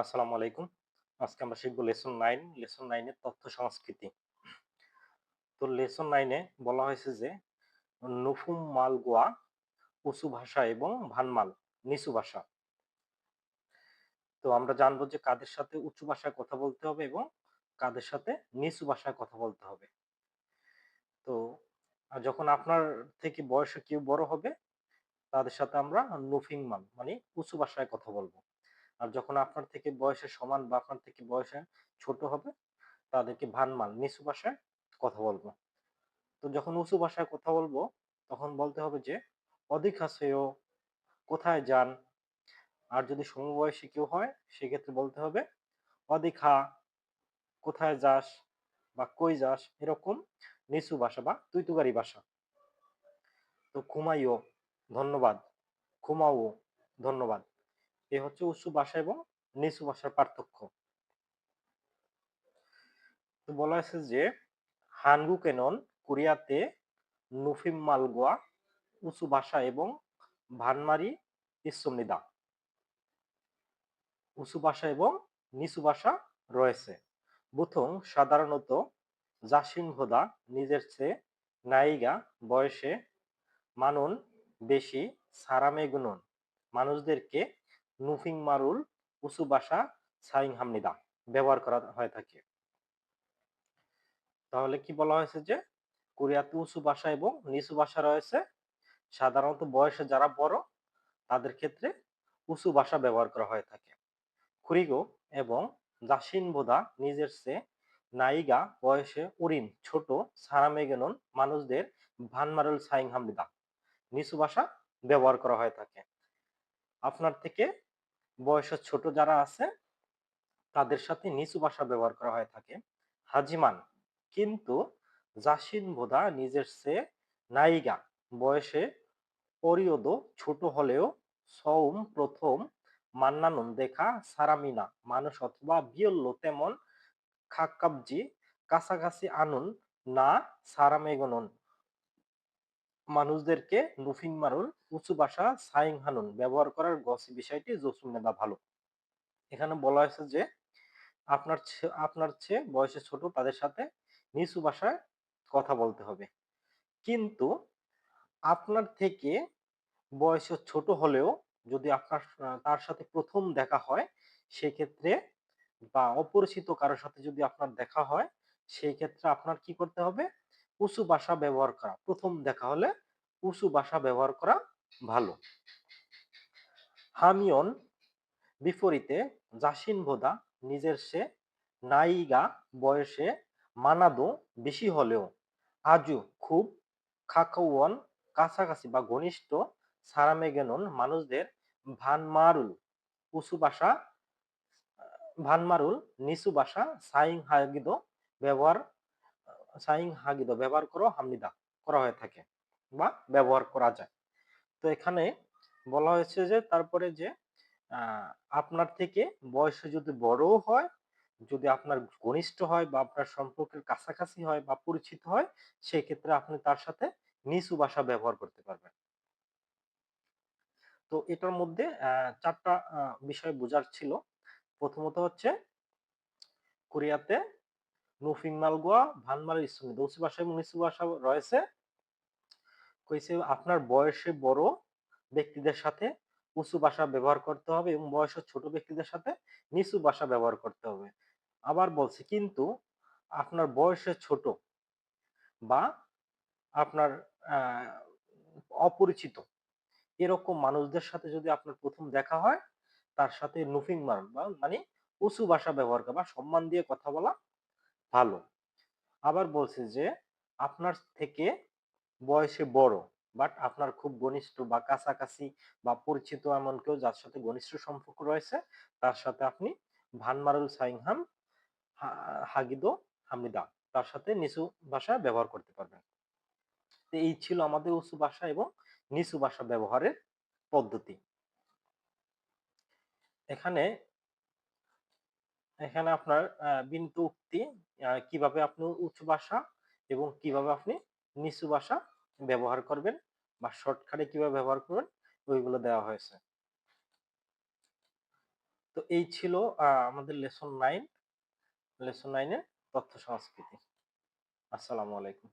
আসসালামু আলাইকুম। আজকে আমরা শিখব লেসন নাইন। লেসন নাইনের তথ্য সংস্কৃতি। তো লেসন নাইনে বলা হয়েছে যে, নুফুম মাল গোয়া উঁচু ভাষা এবং ভানমাল, নিচু ভাষা। তো আমরা জানব যে কাদের সাথে উঁচু ভাষায় কথা বলতে হবে এবং কাদের সাথে নিচু ভাষায় কথা বলতে হবে। তো যখন আপনার থেকে বয়সে কেউ বড় হবে তাদের সাথে আমরা নুফিং মান মানে উঁচু ভাষায় কথা বলব। আর যখন আপনার থেকে বয়সে সমান বা আপনার থেকে বয়সে ছোট হবে, তাদেরকে ভানমাল নিচু ভাষায় কথা বলব। তো যখন উঁচু ভাষায় কথা বলব, তখন বলতে হবে যে, অধিক হাসেও কোথায় যান? আর যদি সমবয়সী কেউ হয়, সেক্ষেত্রে বলতে হবে অধিকা কোথায় যাস বা কই যাস? এরকম নিচু ভাষা বা তুইতুগারি ভাষা তো ঘুমাইও। ধন্যবাদ। ঘুমাও, ধন্যবাদ। এ হচ্ছে উঁচু ভাষা এবং নিচু ভাষার পার্থক্য। বলা হয়েছে যে হানগু কেনন কোরিয়াতে নুফিম মালগোয়া উঁচু ভাষা এবং ভানমারি ইসমনিদা। উঁচু ভাষা এবং নিচু ভাষা রয়েছে। বুথং সাধারণত জাসিন ভোদা নিজের চেয়ে নায়িকা বয়সে মানুন বেশি সারামে গুণন মানুষদেরকে নুফিং মারুল, উঁচু ভাষা সাইং হামনিদা ব্যবহার করা হয়ে থাকে। তাহলে কি বলা হয়েছে যে, কোরিয়াতে উঁচু ভাষা এবং নিচু ভাষা রয়েছে। সাধারণত বয়সে যারা বড়, তাদের ক্ষেত্রে উঁচু ভাষা ব্যবহার করা হয়ে থাকে। খুরিগো এবং জাসিন বোধা নিজের চেয়ে নায়িকা বয়সে উরিন ছোট, সারামেগেনন মানুষদের ভানমারুল সাইং হামদিদা নিচু ভাষা ব্যবহার করা হয়ে থাকে। আপনার থেকে বয়সে ছোট যারা আছে, তাদের সাথে নিচু ভাষা ব্যবহার করা হয়ে থাকে। হাজিমান কিন্তু জাসিন বোধা নিজের চেয়ে নায়িকা। বয়সে পরিয়দ ছোট হলেও সৌম প্রথম মান্নানুন দেখা সারামিনা, মানুষ অথবা বিয়ল্ল তেমন খাক্কাবজি, কাছাকাছি আনুন না সারামেগনন। মানুষদেরকে নুফিং মারুল, উঁচু ভাষা সাইং হানুন ব্যবহার করার গসি বিষয়টি জসুমেদা ভালো। এখানে বলা হয়েছে যে, আপনার আপনার চেয়ে বয়সে ছোট তাদের সাথে নিচু ভাষায় কথা বলতে হবে। কিন্তু আপনার থেকে বয়সে ছোট হলেও যদি আপনার, তার সাথে প্রথম দেখা হয়, সেক্ষেত্রে বা অপরিচিত কারোর সাথে যদি আপনার দেখা হয় সেই ক্ষেত্রে আপনার কি করতে হবে? উঁচু ভাষা ব্যবহার করা। প্রথম দেখা হলে উঁচু ভাষা ব্যবহার করা ভালো। হামিয়ন বিপরীতে জাসিন ভোদা নিজের সে নাইগা বয়সে মানাদো বেশি হলেও আজও খুব খাকাওয়ন, কাছাকাছি বা ঘনিষ্ঠ সারামেগেনন মানুষদের ভানমারুল উঁচু ভাষা ভানমারুল নিচু ভাষা সাইং হাগিদ ব্যবহার সাইং হাগিদ ব্যবহার করো হামিদা করা হয়ে থাকে বা ব্যবহার করা যায়। তো এখানে বলা হয়েছে যে, তারপরে যে আপনার থেকে বয়সে যদি বড় হয়, যদি আপনার ঘনিষ্ঠ হয় বা আপনার সম্পর্কের কাছাকাছি হয় বা পরিচিত হয় সেই ক্ষেত্রে আপনি তার সাথে নিচু ভাষা ব্যবহার করতে পারবেন। তো এটার মধ্যে চারটা বিষয় বোঝার ছিল। প্রথমত হচ্ছে, কোরিয়াতে নুফিং মালগোয়া ভানমাল ইসমি দৌসি ভাষা এবং ভাষা রয়েছে। কইছে, আপনার বয়সে বড় ব্যক্তিদের সাথে উঁচু ভাষা ব্যবহার করতে হবে এবং বয়সে ছোট ব্যক্তিদের সাথে নিচু ভাষা ব্যবহার করতে হবে। আবার বলছে, কিন্তু আপনার বয়সে ছোট বা আপনার অপরিচিত এরকম মানুষদের সাথে যদি আপনার প্রথম দেখা হয়, তার সাথে নুফিং মার মানে উঁচু ভাষা ব্যবহার করা বা সম্মান দিয়ে কথা বলা ভালো। আবার বলছে যে, আপনার থেকে বয়সে বড় বাট আপনার খুব ঘনিষ্ঠ বা কাছাকাছি বা পরিচিত এমন কেউ যার সাথে ঘনিষ্ঠ সম্পর্ক রয়েছে, তার সাথে আপনি ভানমারুল সাইংহাম হাগিদো হামিদা, তার সাথে নিচু ভাষা ব্যবহার করতে পারবেন। এই ছিল আমাদের উঁচু ভাষা এবং নিচু ভাষা ব্যবহারের পদ্ধতি। এখানে এখানে আপনার বিন্দু উক্তি কীভাবে আপনি উচ্চ ভাষা এবং কীভাবে আপনি নিচু ভাষা ব্যবহার করবেন বা শর্টকাটে কীভাবে ব্যবহার করবেন, ওইগুলো দেওয়া হয়েছে। তো এই ছিল আমাদের লেসন নাইন লেসন নাইনের তথ্য সংস্কৃতি। আসসালামু আলাইকুম।